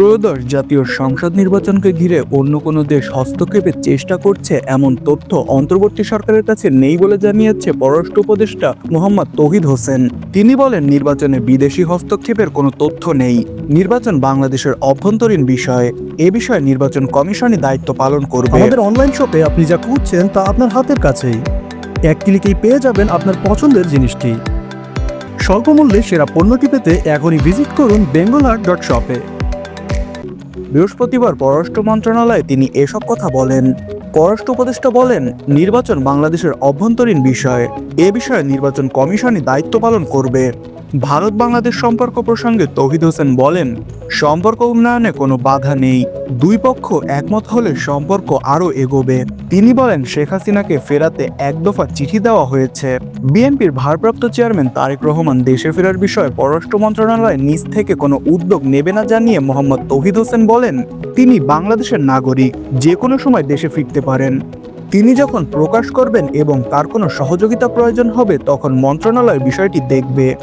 ত্রয়োদশ জাতীয় সংসদ নির্বাচনকে ঘিরে অন্য কোনো দেশ হস্তক্ষেপের চেষ্টা করছে এমন তথ্য অন্তর্বর্তী সরকারের কাছে নেই বলে জানিয়েছে পররাষ্ট্র উপদেষ্টা মোহাম্মদ তহিদ হোসেন। তিনি বলেন, নির্বাচনে বিদেশি হস্তক্ষেপের কোনো তথ্য নেই। নির্বাচন বাংলাদেশের অভ্যন্তরীণ বিষয়। এ বিষয়ে নির্বাচন কমিশনই দায়িত্ব পালন করবে। আমাদের অনলাইন শপে আপনি যা খুঁজছেন তা আপনার হাতের কাছেই। এক ক্লিকেই পেয়ে যাবেন আপনার পছন্দের জিনিসটি। স্বল্প মূল্যে সেরা পণ্যটি পেতে এখনই ভিজিট করুন বেঙ্গল ডট শপে বৃহস্পতিবার পররাষ্ট্র মন্ত্রণালয়ে তিনি এসব কথা বলেন। পররাষ্ট্র উপদেষ্টা বলেন, নির্বাচন বাংলাদেশের অভ্যন্তরীণ বিষয়। এ বিষয়ে নির্বাচন কমিশনই দায়িত্ব পালন করবে। ভারত বাংলাদেশ সম্পর্ক প্রসঙ্গে তৌহিদ হোসেন বলেন, সম্পর্ক উন্নয়নে কোনো বাধা নেই। দুই পক্ষ একমত হলে সম্পর্ক আরও এগোবে। তিনি বলেন, শেখ হাসিনাকে ফেরাতে এক দফা চিঠি দেওয়া হয়েছে। বিএনপির ভারপ্রাপ্ত চেয়ারম্যান তারেক রহমান দেশে ফেরার বিষয়ে পররাষ্ট্র মন্ত্রণালয় নিজ থেকে কোনো উদ্যোগ নেবে না জানিয়ে মোহাম্মদ তৌহিদ হোসেন বলেন, তিনি বাংলাদেশের নাগরিক, যে কোনো সময় দেশে ফিরতে পারেন। তিনি যখন প্রকাশ করবেন এবং তার কোনো সহযোগিতা প্রয়োজন হবে, তখন মন্ত্রণালয় বিষয়টি দেখবে।